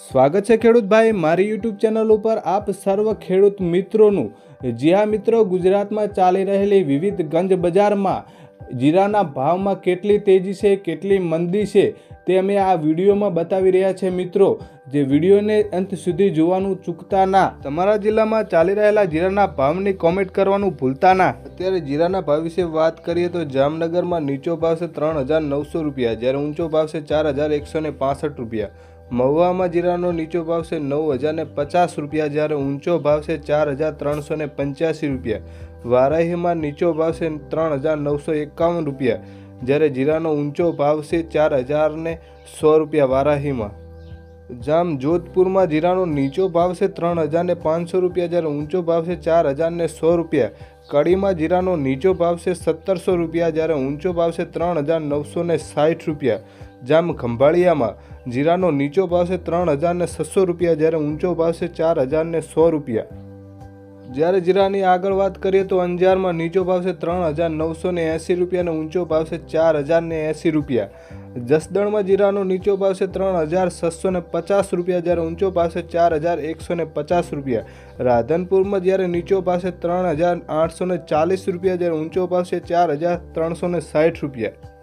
સ્વાગત છે ખેડૂતભાઈ મારી યુટ્યુબ ચેનલ ઉપર આપ સર્વ ખેડૂત મિત્રોનું. જી હા મિત્રો, ગુજરાતમાં ચાલી રહેલી વિવિધ ગંજ બજારમાં જીરાના ભાવમાં કેટલી તેજી છે, કેટલી મંદી છે તે અમે આ વિડીયોમાં બતાવી રહ્યા છે મિત્રો. જે વિડીયોને અંત સુધી જોવાનું ચૂકતા ના. તમારા જિલ્લામાં ચાલી રહેલા જીરાના ભાવની કોમેન્ટ કરવાનું ભૂલતા ના. અત્યારે જીરાના ભાવ વિશે વાત કરીએ તો જામનગરમાં નીચો ભાવ છે ત્રણ હજાર નવસો રૂપિયા, જ્યારે ઊંચો ભાવ છે ચાર હજાર એકસો ને રૂપિયા. મહુવામાં જીરાનો નીચો ભાવ છે નવ હજાર ને પચાસ રૂપિયા, જ્યારે ઊંચો ભાવ છે ચાર હજાર ત્રણસો ને પંચ્યાસી રૂપિયા. વારાહીમાં નીચો ભાવ છે ત્રણ હજાર નવસો એકાવન રૂપિયા, જ્યારે જીરાનો ઊંચો ભાવ છે ચાર હજાર ને સો રૂપિયા વારાહીમાં. જામ જોધપુરમાં જીરાનો નીચો ભાવ છે ત્રણ હજાર ને પાંચસો રૂપિયા, જ્યારે ઊંચો ભાવ છે ચાર હજાર ને સો રૂપિયા. કડીમાં જીરાનો નીચો ભાવ છે સત્તરસો રૂપિયા, જ્યારે ઊંચો ભાવ છે ત્રણ હજાર નવસો ને સાઠ રૂપિયા. જામ ખંભાળિયામાં. જીરાનો નીચો ભાવ છે ત્રણ હજારને છસો રૂપિયા, જ્યારે ઊંચો ભાવ છે ચાર હજારને સો રૂપિયા. જ્યારે જીરાની આગળ વાત કરીએ તો અંજારમાં નીચો ભાવ છે ત્રણ હજાર નવસો ને એંસી રૂપિયા અને ઊંચો ભાવ છે ચાર હજાર ને એંસી રૂપિયા. જસદણમાં જીરાનો નીચો ભાવ છે ત્રણ હજાર છસો ને પચાસ રૂપિયા, જ્યારે ઊંચો ભાવ છે ચાર હજાર એકસો ને પચાસ રૂપિયા. રાધનપુરમાં જ્યારે નીચો ભાવ છે ત્રણ હજાર આઠસો ને ચાલીસ રૂપિયા, જ્યારે ઊંચો ભાવ છે ચાર હજાર ત્રણસો ને સાઠ રૂપિયા.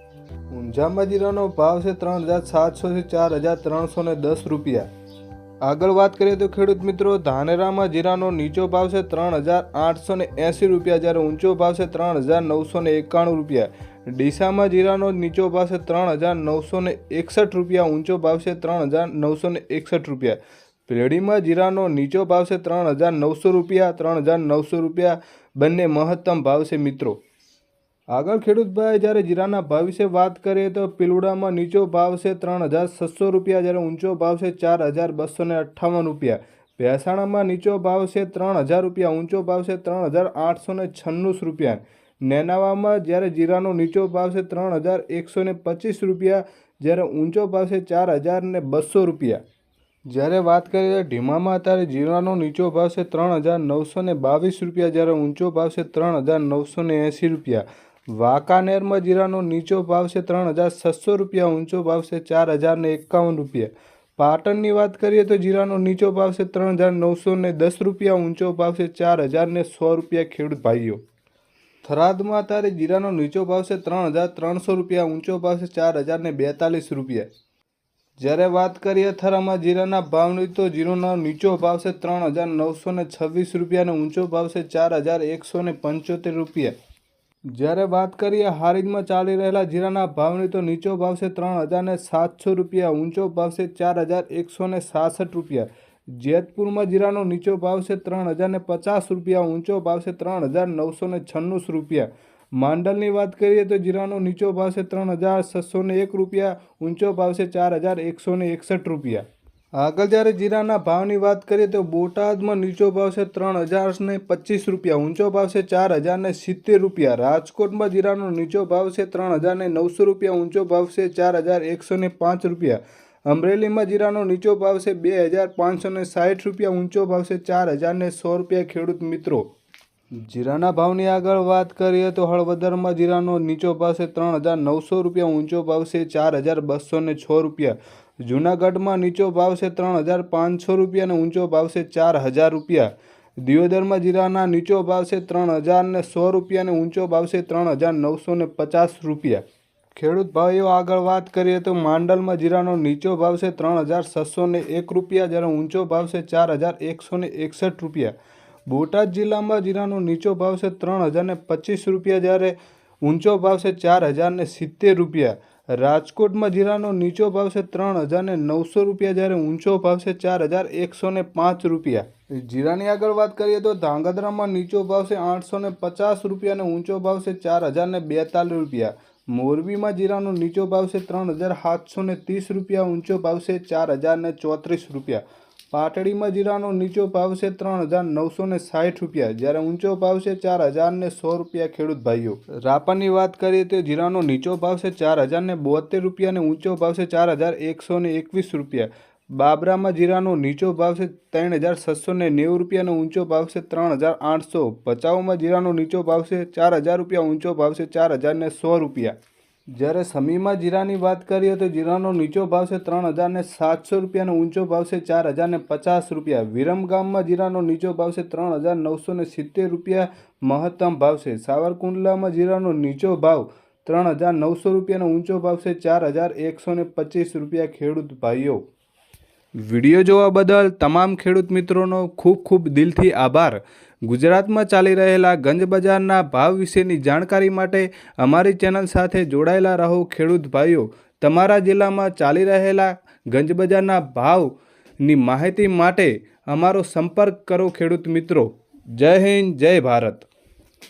ઊંઝામાં જીરાનો ભાવ છે ત્રણ હજાર સાતસોથી ચાર હજાર ત્રણસો ને દસ રૂપિયા. આગળ વાત કરીએ તો ખેડૂત મિત્રો, ધાનેરામાં જીરાનો નીચો ભાવ છે ત્રણ હજાર આઠસો ને એંસી રૂપિયા, જ્યારે ઊંચો ભાવ છે ત્રણ હજાર નવસો ને એકાણું રૂપિયા. ડીસામાં જીરાનો નીચો ભાવ છે ત્રણ હજાર નવસો ને એકસઠ રૂપિયા, ઊંચો ભાવ છે ત્રણ હજાર નવસો ને એકસઠ રૂપિયા. પેઢીમાં જીરાનો નીચો ભાવ છે ત્રણ હજાર નવસો રૂપિયા, ત્રણ હજાર નવસો રૂપિયા. બંને મહત્તમ ભાવ છે મિત્રો. આગળ ખેડૂતભાઈ, જ્યારે જીરાના ભાવ વિશે વાત કરીએ તો પિલુડામાં નીચો ભાવ છે ત્રણ હજાર છસો રૂપિયા, જ્યારે ઊંચો ભાવ છે ચાર હજાર બસો ને અઠ્ઠાવન રૂપિયા. ભેસાણામાં નીચો ભાવ છે ત્રણ હજાર રૂપિયા, ઊંચો ભાવ છે ત્રણ હજાર આઠસો ને છન્નું રૂપિયા. નેનાવામાં જ્યારે જીરાનો નીચો ભાવ છે ત્રણ હજાર એકસો ને પચીસ રૂપિયા, જ્યારે ઊંચો ભાવ છે ચાર હજાર ને બસો રૂપિયા. જ્યારે વાત કરીએ તો ઢીમામાં અત્યારે જીરાનો નીચો ભાવ છે ત્રણ હજાર નવસો ને બાવીસ રૂપિયા, જ્યારે ઊંચો ભાવ છે ત્રણ હજાર નવસો ને એંસી રૂપિયા. વાંકાનેરમાં જીરાનો નીચો ભાવ છે ત્રણ હજાર છસો રૂપિયા, ઊંચો ભાવ છે ચાર હજાર ને એકાવન રૂપિયા. પાટણની વાત કરીએ તો જીરાનો નીચો ભાવ છે ત્રણ હજાર નવસો ને દસ રૂપિયા, ઊંચો ભાવ છે ચાર હજાર ને સો રૂપિયા ખેડૂત ભાઈઓ. થરાદમાં અત્યારે જીરાનો નીચો ભાવ છે ત્રણ હજાર ત્રણસો રૂપિયા, ઊંચો ભાવ છે ચાર હજાર ને બેતાલીસ રૂપિયા. જ્યારે વાત કરીએ થરામાં જીરાના ભાવની તો જીરોનો નીચો ભાવ છે ત્રણ હજાર નવસો ને છવ્વીસ રૂપિયા અને ઊંચો ભાવ છે ચાર હજાર એકસો ને પંચોતેર રૂપિયા. જ્યારે વાત કરીએ હારીજમાં ચાલી રહેલા જીરાના ભાવની તો નીચો ભાવ છે ત્રણ હજારને સાતસો રૂપિયા, ઊંચો ભાવ છે ચાર હજાર એકસો ને સાસઠ રૂપિયા. જેતપુરમાં જીરાનો નીચો ભાવ છે ત્રણ હજારને પચાસ રૂપિયા, ઊંચો ભાવ છે ત્રણ હજાર નવસો ને છન્નું રૂપિયા. માંડલની વાત કરીએ તો જીરાનો નીચો ભાવ છે ત્રણ હજાર છસો એક રૂપિયા, ઊંચો ભાવ છે ચાર હજાર એકસો એકસઠ રૂપિયા. આગળ જ્યારે જીરાના ભાવની વાત કરીએ તો બોટાદમાં નીચો ભાવ છે ત્રણ હજાર ને પચીસ રૂપિયા, ઊંચો ભાવ છે ચાર હજાર ને સિત્તેર રૂપિયા. રાજકોટમાં જીરાનો નીચો ભાવ છે ત્રણ હજાર ને નવસો રૂપિયા, ઊંચો ભાવ છે ચાર હજાર એકસો પાંચ રૂપિયા. અમરેલીમાં જીરાનો નીચો ભાવ છે બે હજાર પાંચસો સાઠ રૂપિયા, ઊંચો ભાવ છે ચાર હજાર ને સો રૂપિયા ખેડૂત મિત્રો. જીરાના ભાવની આગળ વાત કરીએ તો હળવદરમાં જીરાનો નીચો ભાવ છે ત્રણ હજાર નવસો રૂપિયા, ઊંચો ભાવ છે ચાર હજાર બસો ને છ રૂપિયા. જૂનાગઢમાં નીચો ભાવ છે ત્રણ હજાર પાંચસો રૂપિયા અને ઊંચો ભાવ છે ચાર હજાર રૂપિયા. દિયોદરમાં જીરાના નીચો ભાવ છે ત્રણ હજાર ને સો રૂપિયા અને ઊંચો ભાવ છે ત્રણ હજાર નવસો ને પચાસ રૂપિયા. ખેડૂત ભાઈઓ, આગળ વાત કરીએ તો માંડલમાં જીરાનો નીચો ભાવ છે ત્રણ હજાર છસો એક રૂપિયા, જ્યારે ઊંચો ભાવ છે ચાર હજાર એકસો એકસઠ રૂપિયા. બોટાદ જિલ્લામાં જીરાનો નીચો ભાવ છે ત્રણ હજાર ને પચીસ રૂપિયા, જ્યારે ઊંચો ભાવ છે ચાર હજારને સિત્તેર રૂપિયા. રાજકોટમાં જીરાનો નીચો ભાવ છે ત્રણ હજારને નવસો રૂપિયા, જ્યારે ઊંચો ભાવ છે ચાર હજાર એકસો ને પાંચ રૂપિયા. જીરાની આગળ વાત કરીએ તો ધાંગધ્રામાં નીચો ભાવ છે આઠસો ને પચાસ રૂપિયા અને ઊંચો ભાવ છે ચાર હજાર ને બેતાલીસ રૂપિયા. મોરબીમાં જીરાનો નીચો ભાવ છે ત્રણ હજાર સાતસો ને ત્રીસ રૂપિયા, ઊંચો ભાવ છે ચાર હજાર ને ચોત્રીસ રૂપિયા. પાટડીમાં જીરાનો નીચો ભાવ છે ત્રણ હજાર નવસો ને સાઠ રૂપિયા. જ્યારે ઊંચો ભાવ છે ચાર હજાર ને સો રૂપિયા ખેડૂત ભાઈઓ. રાપરની વાત કરીએ તો જીરાનો નીચો ભાવ છે ચાર હજાર ને બોતેર રૂપિયા અને ઊંચો ભાવ છે ચાર હજાર એકસો ને એકવીસ રૂપિયા. બાબરામાં જીરાનો નીચો ભાવ છે ત્રણ હજાર છસો ને નેવું રૂપિયા ઊંચો ભાવ છે ત્રણ હજાર આઠસો. ભચાઉમાં જીરાનો નીચો ભાવ છે ચાર હજાર રૂપિયા, ઊંચો ભાવ છે ચાર હજાર ને સો રૂપિયા. જ્યારે સમીમાં જીરાની વાત કરીએ તો જીરાનો નીચો ભાવ છે ત્રણ હજારને સાતસો રૂપિયાનો ઊંચો ભાવ છે ચાર હજારને પચાસ રૂપિયા. વિરમગામમાં જીરાનો નીચો ભાવ છે ત્રણ હજાર નવસો ને સિત્તેર રૂપિયા. મહત્તમ ભાવ છે. સાવરકુંડલામાં જીરાનો નીચો ભાવ ત્રણ હજાર નવસો રૂપિયાનો ઊંચો ભાવ છે ચાર હજાર એકસો ને પચીસ રૂપિયા. ખેડૂત ભાઈઓ વીડિયો જોવા બદલ તમામ ખેડૂત મિત્રોનો ખૂબ ખૂબ દિલથી આભાર. ગુજરાતમાં ચાલી રહેલા ગંજ બજારના ભાવ વિશેની જાણકારી માટે અમારી ચેનલ સાથે જોડાયેલા રહો ખેડૂત ભાઈઓ. તમારા જિલ્લામાં ચાલી રહેલા ગંજ બજારના ભાવની માહિતી માટે અમારો સંપર્ક કરો ખેડૂત મિત્રો. જય હિન્દ, જય ભારત.